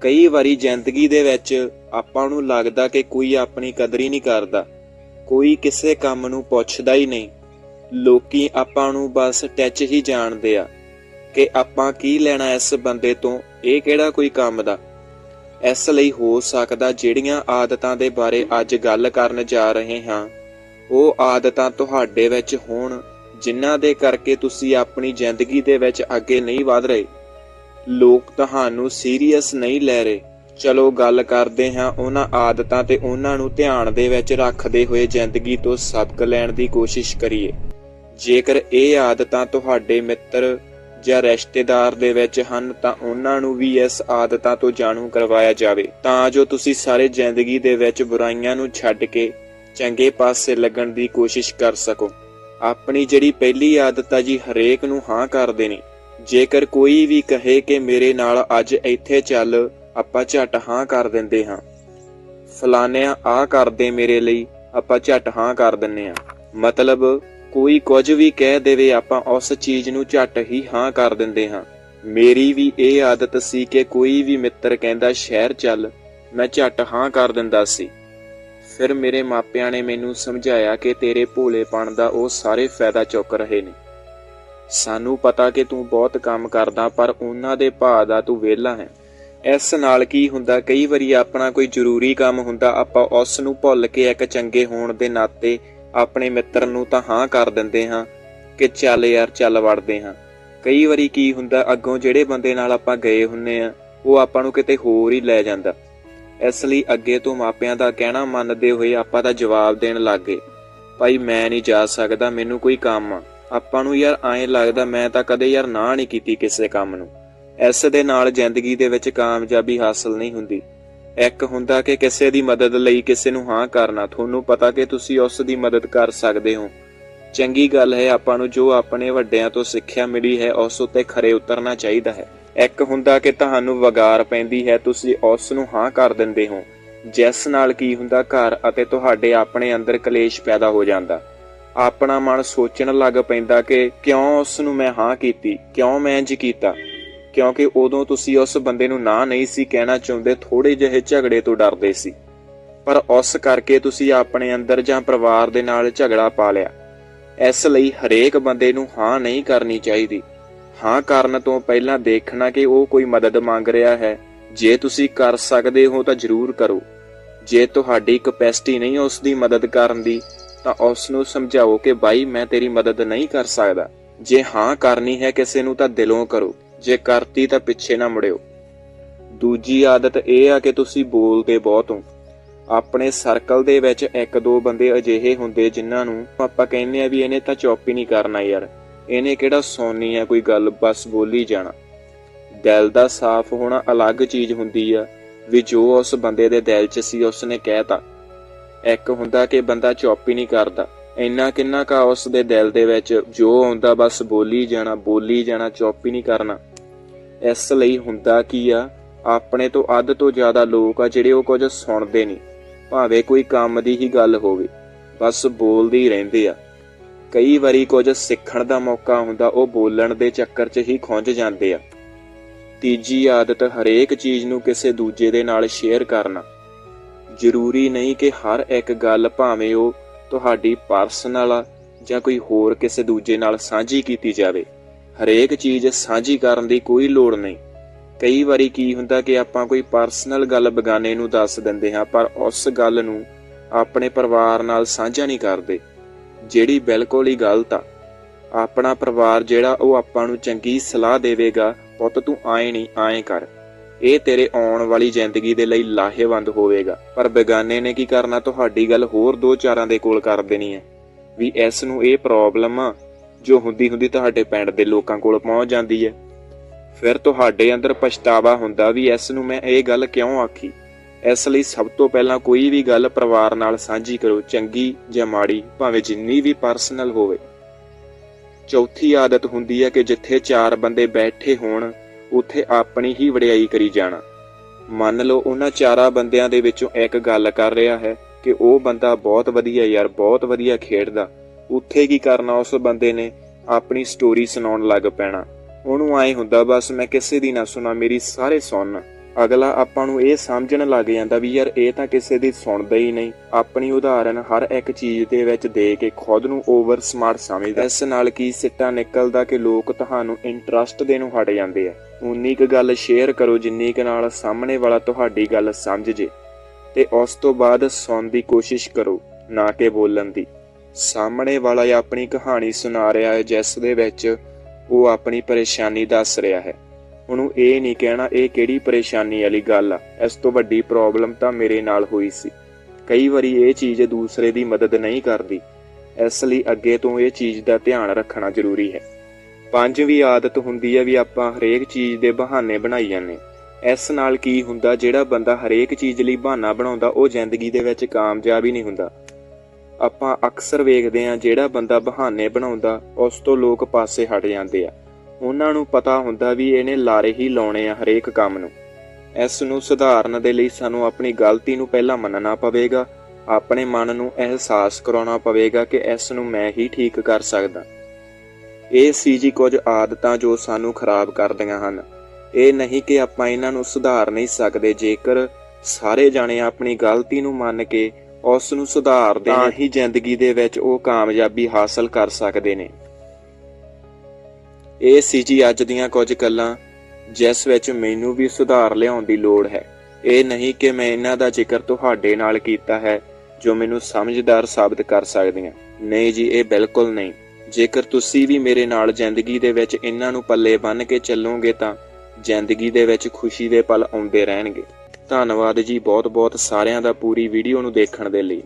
ਕਈ ਵਾਰੀ ਜ਼ਿੰਦਗੀ ਦੇ ਵਿੱਚ ਆਪਾਂ ਨੂੰ ਲੱਗਦਾ ਕਿ ਕੋਈ ਆਪਣੀ ਕਦਰ ਹੀ ਨਹੀਂ ਕਰਦਾ, ਕੋਈ ਕਿਸੇ ਕੰਮ ਨੂੰ ਪੁੱਛਦਾ ਹੀ ਨਹੀਂ। ਲੋਕੀ ਆਪਾਂ ਨੂੰ ਬਸ ਟੱਚ ਹੀ ਜਾਣਦੇ ਆ ਕਿ ਆਪਾਂ ਕੀ ਲੈਣਾ ਇਸ ਬੰਦੇ ਤੋਂ, ਇਹ ਕਿਹੜਾ ਕੋਈ ਕੰਮ ਦਾ। ਇਸ ਲਈ ਹੋ ਸਕਦਾ ਜਿਹੜੀਆਂ ਆਦਤਾਂ ਦੇ ਬਾਰੇ ਅੱਜ ਗੱਲ ਕਰਨ ਜਾ ਰਹੇ ਹਾਂ, ਉਹ ਆਦਤਾਂ ਤੁਹਾਡੇ ਵਿੱਚ ਹੋਣ, ਜਿਨ੍ਹਾਂ ਦੇ ਕਰਕੇ ਤੁਸੀਂ ਆਪਣੀ ਜ਼ਿੰਦਗੀ ਦੇ ਵਿੱਚ ਅੱਗੇ ਨਹੀਂ ਵਧ ਰਹੇ। ਲੋਕ ਤੁਹਾਨੂੰ ਸੀਰੀਅਸ ਨਹੀਂ ਲੈ ਰਹੇ। ਚਲੋ ਗੱਲ ਕਰਦੇ ਹਾਂ ਉਹਨਾਂ ਆਦਤਾਂ ਤੇ ਉਹਨਾਂ ਨੂੰ ਧਿਆਨ ਦੇ ਵਿੱਚ ਰੱਖਦੇ ਹੋਏ ਜ਼ਿੰਦਗੀ ਤੋਂ ਸਬਕ ਲੈਣ ਦੀ ਕੋਸ਼ਿਸ਼ ਕਰੀਏ। ਜੇਕਰ ਇਹ ਆਦਤਾਂ ਤੁਹਾਡੇ ਮਿੱਤਰ ਜਾਂ ਰਿਸ਼ਤੇਦਾਰ ਦੇ ਵਿੱਚ ਹਨ ਤਾਂ ਉਹਨਾਂ ਨੂੰ ਵੀ ਇਸ ਆਦਤਾਂ ਤੋਂ ਜਾਣੂ ਕਰਵਾਇਆ ਜਾਵੇ। ਤਾਂ ਜੋ ਤੁਸੀਂ ਸਾਰੇ ਜ਼ਿੰਦਗੀ ਦੇ ਵਿੱਚ ਬੁਰਾਈਆਂ ਨੂੰ ਛੱਡ ਕੇ ਚੰਗੇ ਪਾਸੇ ਲੱਗਣ ਦੀ ਕੋਸ਼ਿਸ਼ ਕਰ ਸਕੋ। ਆਪਣੀ ਜਿਹੜੀ ਪਹਿਲੀ ਆਦਤ ਆ ਜੀ, ਹਰੇਕ ਨੂੰ ਹਾਂ ਕਰਦੇ ਨੇ। ਜੇਕਰ ਕੋਈ ਵੀ ਕਹੇ ਕਿ ਮੇਰੇ ਨਾਲ ਅੱਜ ਇੱਥੇ ਚੱਲ, ਆਪਾਂ ਝਟ ਹਾਂ ਕਰ ਦਿੰਦੇ ਹਾਂ। ਫਲਾਨਿਆਂ ਆ ਕਰਦੇ ਮੇਰੇ ਲਈ, ਆਪਾਂ ਝਟ ਹਾਂ ਕਰ ਦਿੰਨੇ ਆ ਮਤਲਬ, ਕੋਈ ਕੁਝ ਵੀ ਕਹਿ ਦੇਵੇ, ਆਪਾਂ ਉਸ ਚੀਜ਼ ਨੂੰ ਝਟ ਹੀ ਹਾਂ ਕਰ ਦਿੰਦੇ ਹਾਂ। ਮੇਰੀ ਵੀ ਇਹ ਆਦਤ ਸੀ ਕਿ ਕੋਈ ਵੀ ਮਿੱਤਰ ਕਹਿੰਦਾ, ਸ਼ਹਿਰ ਚੱਲ। ਮੈਂ ਝਟ ਹਾਂ ਕਰ ਦਿੰਦਾ ਸੀ। ਫਿਰ ਮੇਰੇ ਮਾਪਿਆਂ ਨੇ ਮੈਨੂੰ ਸਮਝਾਇਆ ਕਿ ਤੇਰੇ ਭੋਲੇਪਣ ਦਾ ਉਹ ਸਾਰੇ ਫਾਇਦਾ ਚੁੱਕ ਰਹੇ ਨੇ। ਸਾਨੂੰ ਪਤਾ ਕਿ ਤੂੰ ਬਹੁਤ ਕੰਮ ਕਰਦਾ, ਪਰ ਉਹਨਾਂ ਦੇ ਭਾਅ ਦਾ ਤੂੰ ਵਿਹਲਾ ਹੈ। ਇਸ ਨਾਲ ਕੀ ਹੁੰਦਾ, ਕਈ ਵਾਰੀ ਆਪਣਾ ਕੋਈ ਜ਼ਰੂਰੀ ਕੰਮ ਹੁੰਦਾ, ਆਪਾਂ ਉਸ ਨੂੰ ਭੁੱਲ ਕੇ ਇੱਕ ਚੰਗੇ ਹੋਣ ਦੇ ਨਾਤੇ ਆਪਣੇ ਮਿੱਤਰ ਨੂੰ ਤਾਂ ਹਾਂ ਕਰ ਦਿੰਦੇ ਹਾਂ ਕਿ ਚੱਲ ਯਾਰ, ਚੱਲ ਵੜਦੇ ਹਾਂ। ਕਈ ਵਾਰੀ ਕੀ ਹੁੰਦਾ, ਅੱਗੋਂ ਜਿਹੜੇ ਬੰਦੇ ਨਾਲ ਆਪਾਂ ਗਏ ਹੁੰਨੇ ਆ, ਉਹ ਆਪਾਂ ਨੂੰ ਕਿਤੇ ਹੋਰ ਹੀ ਲੈ ਜਾਂਦਾ। ਇਸ ਲਈ ਅੱਗੇ ਤੋਂ ਮਾਪਿਆਂ ਦਾ ਕਹਿਣਾ ਮੰਨਦੇ ਹੋਏ ਆਪਾਂ ਤਾਂ ਜਵਾਬ ਦੇਣ ਲੱਗ ਗਏ, ਭਾਈ ਮੈਂ ਨਹੀਂ ਜਾ ਸਕਦਾ, ਮੈਨੂੰ ਕੋਈ ਕੰਮ ਆ। ਆਪਾਂ ਨੂੰ ਯਾਰ ਐਂ ਲੱਗਦਾ ਮੈਂ ਤਾਂ ਕਦੇ ਯਾਰ ਨਾ ਨਹੀਂ ਕੀਤੀ ਕਿਸੇ ਕੰਮ ਨੂੰ। ਇਸ ਦੇ ਨਾਲ ਜ਼ਿੰਦਗੀ ਦੇ ਵਿੱਚ ਕਾਮਯਾਬੀ ਹਾਸਲ ਨਹੀਂ ਹੁੰਦੀ। ਇੱਕ ਹੁੰਦਾ ਕਿ ਕਿਸੇ ਦੀ ਮਦਦ ਲਈ ਕਿਸੇ ਨੂੰ ਹਾਂ ਕਰਨਾ। ਤੁਹਾਨੂੰ ਪਤਾ ਕਿ ਤੁਸੀਂ ਉਸ ਦੀ ਮਦਦ ਕਰ ਸਕਦੇ ਹੋ। ਚੰਗੀ ਗੱਲ ਹੈ, ਆਪਾਂ ਨੂੰ ਜੋ ਆਪਣੇ ਵੱਡਿਆਂ ਤੋਂ ਸਿੱਖਿਆ ਮਿਲੀ ਹੈ, ਉਸ ਉੱਤੇ ਖਰੇ ਉਤਰਨਾ ਚਾਹੀਦਾ ਹੈ। ਇੱਕ ਹੁੰਦਾ ਕਿ ਤੁਹਾਨੂੰ ਵਗਾਰ ਪੈਂਦੀ ਹੈ, ਤੁਸੀਂ ਉਸ ਨੂੰ ਹਾਂ ਕਰ ਦਿੰਦੇ ਹੋ। ਜਿਸ ਨਾਲ ਕੀ ਹੁੰਦਾ, ਘਰ ਅਤੇ ਤੁਹਾਡੇ ਆਪਣੇ ਅੰਦਰ ਕਲੇਸ਼ ਪੈਦਾ ਹੋ ਜਾਂਦਾ। ਆਪਣਾ ਮਨ ਸੋਚਣ ਲੱਗ ਪੈਂਦਾ ਕਿ ਕਿਉਂ ਉਸ ਨੂੰ ਮੈਂ ਹਾਂ ਕੀਤੀ, ਕਿਉਂ ਮੈਂ ਇੰਜ ਕੀਤਾ? ਕਿਉਂਕਿ ਉਦੋਂ ਤੁਸੀਂ ਉਸ ਬੰਦੇ ਨੂੰ ਨਾ ਨਹੀਂ ਸੀ ਕਹਿਣਾ ਚਾਹੁੰਦੇ ਥੋੜੇ ਜਿਹੇ ਝਗੜੇ ਤੋਂ ਡਰਦੇ ਸੀ। ਪਰ ਉਸ ਕਰਕੇ ਤੁਸੀਂ ਆਪਣੇ ਅੰਦਰ ਜਾਂ ਪਰਿਵਾਰ ਦੇ ਨਾਲ ਝਗੜਾ ਪਾ ਲਿਆ। ਇਸ ਲਈ ਹਰੇਕ ਬੰਦੇ ਨੂੰ ਹਾਂ ਨਹੀਂ ਕਰਨੀ ਚਾਹੀਦੀ। ਹਾਂ ਕਰਨ ਤੋਂ ਪਹਿਲਾਂ ਦੇਖਣਾ ਕਿ ਉਹ ਕੋਈ ਮਦਦ ਮੰਗ ਰਿਹਾ ਹੈ। ਜੇ ਤੁਸੀਂ ਕਰ ਸਕਦੇ ਹੋ ਤਾਂ ਜ਼ਰੂਰ ਕਰੋ। ਜੇ ਤੁਹਾਡੀ ਕਪੈਸਿਟੀ ਨਹੀਂ ਉਸ ਦੀ ਮਦਦ ਕਰਨ ਦੀ ਤਾਂ ਉਸ ਨੂੰ ਸਮਝਾਓ ਕਿ ਬਾਈ, ਮੈਂ ਤੇਰੀ ਮਦਦ ਨਹੀਂ ਕਰ ਸਕਦਾ। ਜੇ ਹਾਂ ਕਰਨੀ ਹੈ ਕਿਸੇ ਨੂੰ ਤਾਂ ਦਿਲੋਂ ਕਰੋ। ਜੇ ਕਰਤੀ ਤਾਂ ਪਿੱਛੇ ਨਾ ਮੁੜਿਓ। ਦੂਜੀ ਆਦਤ ਇਹ ਆ ਕਿ ਤੁਸੀਂ ਬੋਲਦੇ ਬਹੁਤ ਹੋ। ਆਪਣੇ ਸਰਕਲ ਦੇ ਵਿੱਚ ਇੱਕ ਦੋ ਬੰਦੇ ਅਜਿਹੇ ਹੁੰਦੇ ਜਿਨ੍ਹਾਂ ਨੂੰ ਆਪਾਂ ਕਹਿੰਦੇ ਆ ਵੀ ਇਹਨੇ ਤਾਂ ਚੁੱਪ ਹੀ ਨਹੀਂ ਕਰਨਾ ਯਾਰ। ਇਹਨੇ ਕਿਹੜਾ ਸੌਣੀ ਆ ਕੋਈ ਗੱਲ, ਬਸ ਬੋਲੀ ਜਾਣਾ। ਦਿਲ ਦਾ ਸਾਫ਼ ਹੋਣਾ ਅਲੱਗ ਚੀਜ਼ ਹੁੰਦੀ ਆ। ਵੀ ਜੋ ਉਸ ਬੰਦੇ ਦੇ ਦਿਲ 'ਚ ਸੀ, ਉਸਨੇ ਕਹਿਤਾ। ਇੱਕ ਹੁੰਦਾ ਕਿ ਬੰਦਾ ਚੁੱਪ ਹੀ ਨਹੀਂ ਕਰਦਾ। ਇੰਨਾ ਕਿੰਨਾ ਕਾ ਉਸ ਦੇ ਦਿਲ ਦੇ ਵਿੱਚ ਜੋ ਆਉਂਦਾ, ਬਸ ਬੋਲੀ ਜਾਣਾ ਬੋਲੀ ਜਾਣਾ, ਚੁੱਪ ਹੀ ਨਹੀਂ ਕਰਨਾ। ਇਸ ਲਈ ਹੁੰਦਾ ਕੀ ਆ, ਆਪਣੇ ਤੋਂ ਅੱਧ ਤੋਂ ਜ਼ਿਆਦਾ ਲੋਕ ਆ ਜਿਹੜੇ ਉਹ ਕੁਝ ਸੁਣਦੇ ਨਹੀਂ। ਭਾਵੇਂ ਕੋਈ ਕੰਮ ਦੀ ਹੀ ਗੱਲ ਹੋਵੇ, ਬਸ ਬੋਲਦੇ ਹੀ ਰਹਿੰਦੇ ਆ। ਕਈ ਵਾਰੀ ਕੁਝ ਸਿੱਖਣ ਦਾ ਮੌਕਾ ਹੁੰਦਾ, ਉਹ ਬੋਲਣ ਦੇ ਚੱਕਰ 'ਚ ਹੀ ਖੁੰਝ ਜਾਂਦੇ ਆ। ਤੀਜੀ ਆਦਤ ਹਰੇਕ ਚੀਜ਼ ਨੂੰ ਕਿਸੇ ਦੂਜੇ ਦੇ ਨਾਲ ਸ਼ੇਅਰ ਕਰਨਾ। ਜ਼ਰੂਰੀ ਨਹੀਂ ਕਿ ਹਰ ਇੱਕ ਗੱਲ ਭਾਵੇਂ ਉਹ ਤੁਹਾਡੀ ਪਰਸਨਲ ਆ ਜਾਂ ਕੋਈ ਹੋਰ ਕਿਸੇ ਦੂਜੇ ਨਾਲ ਸਾਂਝੀ ਕੀਤੀ ਜਾਵੇ। ਹਰੇਕ ਚੀਜ਼ ਸਾਂਝੀ ਕਰਨ ਦੀ ਕੋਈ ਲੋੜ ਨਹੀਂ। ਕਈ ਵਾਰੀ ਕੀ ਹੁੰਦਾ ਕਿ ਆਪਾਂ ਕੋਈ ਪਰਸਨਲ ਗੱਲ ਬਗਾਨੇ ਨੂੰ ਦੱਸ ਦਿੰਦੇ ਹਾਂ, ਪਰ ਉਸ ਗੱਲ ਨੂੰ ਆਪਣੇ ਪਰਿਵਾਰ ਨਾਲ ਸਾਂਝਾ ਨਹੀਂ ਕਰਦੇ। ਜਿਹੜੀ ਬਿਲਕੁਲ ਹੀ ਗਲਤ ਆ। ਆਪਣਾ ਪਰਿਵਾਰ ਜਿਹੜਾ ਉਹ ਆਪਾਂ ਨੂੰ ਚੰਗੀ ਸਲਾਹ ਦੇਵੇਗਾ, ਪੁੱਤ ਤੂੰ ਆਏ ਨਹੀਂ ਆਏ ਕਰ। ਇਹ ਤੇਰੇ ਆਉਣ ਵਾਲੀ ਜ਼ਿੰਦਗੀ ਦੇ ਲਈ ਲਾਹੇਵੰਦ ਹੋਵੇਗਾ। ਪਰ ਬੇਗਾਨੇ ਨੇ ਕੀ ਕਰਨਾ? ਤੁਹਾਡੀ ਗੱਲ ਹੋਰ ਦੋ ਚਾਰਾਂ ਦੇ ਕੋਲ ਕਰ ਦੇਣੀ ਹੈ। ਵੀ ਇਸ ਨੂੰ ਇਹ ਪ੍ਰੋਬਲਮ ਜੋ ਹੁੰਦੀ ਹੁੰਦੀ ਤੁਹਾਡੇ ਪਿੰਡ ਦੇ ਲੋਕਾਂ ਕੋਲ ਪਹੁੰਚ ਜਾਂਦੀ ਹੈ। ਫਿਰ ਤੁਹਾਡੇ ਅੰਦਰ ਪਛਤਾਵਾ ਹੁੰਦਾ ਵੀ ਇਸ ਨੂੰ ਮੈਂ ਇਹ ਗੱਲ ਕਿਉਂ ਆਖੀ? ਇਸ ਲਈ ਸਭ ਤੋਂ ਪਹਿਲਾਂ ਕੋਈ ਵੀ ਗੱਲ ਪਰਿਵਾਰ ਨਾਲ ਸਾਂਝੀ ਕਰੋ, ਚੰਗੀ ਜਾਂ ਮਾੜੀ, ਭਾਵੇਂ ਜਿੰਨੀ ਵੀ ਪਰਸਨਲ ਹੋਵੇ। ਚੌਥੀ ਆਦਤ ਹੁੰਦੀ ਹੈ ਕਿ ਜਿੱਥੇ ਚਾਰ ਬੰਦੇ ਬੈਠੇ ਹੋਣ ਉੱਥੇ ਆਪਣੀ ਹੀ ਵਡਿਆਈ ਕਰੀ ਜਾਣਾ। ਮੰਨ ਲਓ ਉਹਨਾਂ ਚਾਰਾਂ ਬੰਦਿਆਂ ਦੇ ਵਿੱਚੋਂ ਇੱਕ ਗੱਲ ਕਰ ਰਿਹਾ ਹੈ ਕਿ ਉਹ ਬੰਦਾ ਬਹੁਤ ਵਧੀਆ ਯਾਰ, ਬਹੁਤ ਵਧੀਆ ਖੇਡਦਾ। ਉੱਥੇ ਕੀ ਕਰਨਾ ਉਸ ਬੰਦੇ ਨੇ? ਆਪਣੀ ਸਟੋਰੀ ਸੁਣਾਉਣ ਲੱਗ ਪੈਣਾ। ਉਹਨੂੰ ਐ ਹੁੰਦਾ, ਬਸ ਮੈਂ ਕਿਸੇ ਦੀ ਨਾ ਸੁਣਾ, ਮੇਰੀ ਸਾਰੇ ਸੁਣਨ ਅਗਲਾ ਆਪਾਂ ਨੂੰ ਇਹ ਸਮਝਣ ਲੱਗ ਜਾਂਦਾ ਵੀ ਯਾਰ ਇਹ ਤਾਂ ਕਿਸੇ ਦੀ ਸੁਣਦਾ ਹੀ ਨਹੀਂ। ਆਪਣੀ ਉਦਾਹਰਨ ਹਰ ਇੱਕ ਚੀਜ਼ ਦੇ ਵਿੱਚ ਦੇ ਕੇ ਖੁਦ ਨੂੰ ਓਵਰ ਸਮਾਰਟ ਸਮਝਦਾ। ਇਸ ਨਾਲ ਕੀ ਸਿੱਟਾ ਨਿਕਲਦਾ ਕਿ ਲੋਕ ਤੁਹਾਨੂੰ ਇੰਟਰਸਟ ਦੇ ਹਟ ਜਾਂਦੇ ਆ। ਉਨੀ ਕੁ ਗੱਲ ਸ਼ੇਅਰ ਕਰੋ ਜਿੰਨੀ ਕੁ ਨਾਲ ਸਾਹਮਣੇ ਵਾਲਾ ਤੁਹਾਡੀ ਗੱਲ ਸਮਝ ਜੇ। ਤੇ ਉਸ ਤੋਂ ਬਾਅਦ ਸੁਣਨ ਦੀ ਕੋਸ਼ਿਸ਼ ਕਰੋ, ਨਾ ਕਿ ਬੋਲਣ ਦੀ। ਸਾਹਮਣੇ ਵਾਲਾ ਆਪਣੀ ਕਹਾਣੀ ਸੁਣਾ ਰਿਹਾ ਹੈ, ਜਿਸ ਦੇ ਵਿੱਚ ਉਹ ਆਪਣੀ ਪਰੇਸ਼ਾਨੀ ਦੱਸ ਰਿਹਾ ਹੈ। ਉਹਨੂੰ ਇਹ ਨਹੀਂ ਕਹਿਣਾ ਇਹ ਕਿਹੜੀ ਪਰੇਸ਼ਾਨੀ ਵਾਲੀ ਗੱਲ ਆ। ਇਸ ਤੋਂ ਵੱਡੀ ਪ੍ਰੋਬਲਮ ਤਾਂ ਮੇਰੇ ਨਾਲ ਹੋਈ ਸੀ। ਕਈ ਵਾਰੀ ਇਹ ਚੀਜ਼ ਦੂਸਰੇ ਦੀ ਮਦਦ ਨਹੀਂ ਕਰਦੀ। ਇਸ ਲਈ ਅੱਗੇ ਤੋਂ ਇਹ ਚੀਜ਼ ਦਾ ਧਿਆਨ ਰੱਖਣਾ ਜ਼ਰੂਰੀ ਹੈ। ਪੰਜਵੀਂ ਆਦਤ ਹੁੰਦੀ ਹੈ ਵੀ ਆਪਾਂ ਹਰੇਕ ਚੀਜ਼ ਦੇ ਬਹਾਨੇ ਬਣਾਈ ਜਾਂਦੇ ਇਸ ਨਾਲ ਕੀ ਹੁੰਦਾ, ਜਿਹੜਾ ਬੰਦਾ ਹਰੇਕ ਚੀਜ਼ ਲਈ ਬਹਾਨਾ ਬਣਾਉਂਦਾ, ਉਹ ਜ਼ਿੰਦਗੀ ਦੇ ਵਿੱਚ ਕਾਮਯਾਬ ਹੀ ਨਹੀਂ ਹੁੰਦਾ। ਆਪਾਂ ਅਕਸਰ ਵੇਖਦੇ ਹਾਂ, ਜਿਹੜਾ ਬੰਦਾ ਬਹਾਨੇ ਬਣਾਉਂਦਾ, ਉਸ ਤੋਂ ਲੋਕ ਪਾਸੇ ਹਟ ਜਾਂਦੇ ਆ। ਉਹਨਾਂ ਨੂੰ ਪਤਾ ਹੁੰਦਾ ਵੀ ਇਹਨੇ ਲਾਰੇ ਹੀ ਲਾਉਣੇ ਆ ਹਰੇਕ ਕੰਮ ਨੂੰ। ਇਸ ਨੂੰ ਸੁਧਾਰਨ ਦੇ ਲਈ ਸਾਨੂੰ ਆਪਣੀ ਗਲਤੀ ਨੂੰ ਪਹਿਲਾਂ ਮੰਨਣਾ ਪਵੇਗਾ ਆਪਣੇ ਮਨ ਨੂੰ ਅਹਿਸਾਸ ਕਰਾਉਣਾ ਪਵੇਗਾ ਕਿ ਇਸ ਨੂੰ ਮੈਂ ਹੀ ਠੀਕ ਕਰ ਸਕਦਾ। ਇਹ ਸੀ ਜੀ ਕੁਝ ਆਦਤਾਂ ਜੋ ਸਾਨੂੰ ਖਰਾਬ ਕਰਦੀਆਂ ਹਨ। ਇਹ ਨਹੀਂ ਕਿ ਆਪਾਂ ਇਹਨਾਂ ਨੂੰ ਸੁਧਾਰ ਨਹੀਂ ਸਕਦੇ ਜੇਕਰ ਸਾਰੇ ਜਾਣੇ ਆਪਣੀ ਗਲਤੀ ਨੂੰ ਮੰਨ ਕੇ ਉਸ ਨੂੰ ਸੁਧਾਰਦੇ ਤਾਂ ਹੀ। ਜ਼ਿੰਦਗੀ ਦੇ ਵਿੱਚ ਉਹ ਕਾਮਯਾਬੀ ਹਾਸਲ ਕਰ ਸਕਦੇ ਨੇ। ਇਹ ਸੀ ਜੀ ਅੱਜ ਦੀਆਂ ਕੁਝ ਗੱਲਾਂ, ਜਿਸ ਵਿੱਚ ਮੈਨੂੰ ਵੀ ਸੁਧਾਰ ਲਿਆਉਣ ਦੀ ਲੋੜ ਹੈ। ਇਹ ਨਹੀਂ ਕਿ ਮੈਂ ਇਹਨਾਂ ਦਾ ਜ਼ਿਕਰ ਤੁਹਾਡੇ ਨਾਲ ਕੀਤਾ ਹੈ, ਜੋ ਮੈਨੂੰ ਸਮਝਦਾਰ ਸਾਬਤ ਕਰ ਸਕਦੀਆਂ। ਨਹੀਂ ਜੀ, ਇਹ ਬਿਲਕੁਲ ਨਹੀਂ। ਜੇਕਰ ਤੁਸੀਂ ਵੀ ਮੇਰੇ ਨਾਲ ਜ਼ਿੰਦਗੀ ਦੇ ਵਿੱਚ ਇਹਨਾਂ ਨੂੰ ਪੱਲੇ ਬੰਨ੍ਹ ਕੇ ਚੱਲੋਗੇ ਤਾਂ ਜ਼ਿੰਦਗੀ ਦੇ ਵਿੱਚ ਖੁਸ਼ੀ ਦੇ ਪਲ ਆਉਂਦੇ ਰਹਿਣਗੇ। ਧੰਨਵਾਦ ਜੀ ਬਹੁਤ ਬਹੁਤ ਸਾਰਿਆਂ ਦਾ ਪੂਰੀ ਵੀਡੀਓ ਨੂੰ ਦੇਖਣ ਦੇ ਲਈ।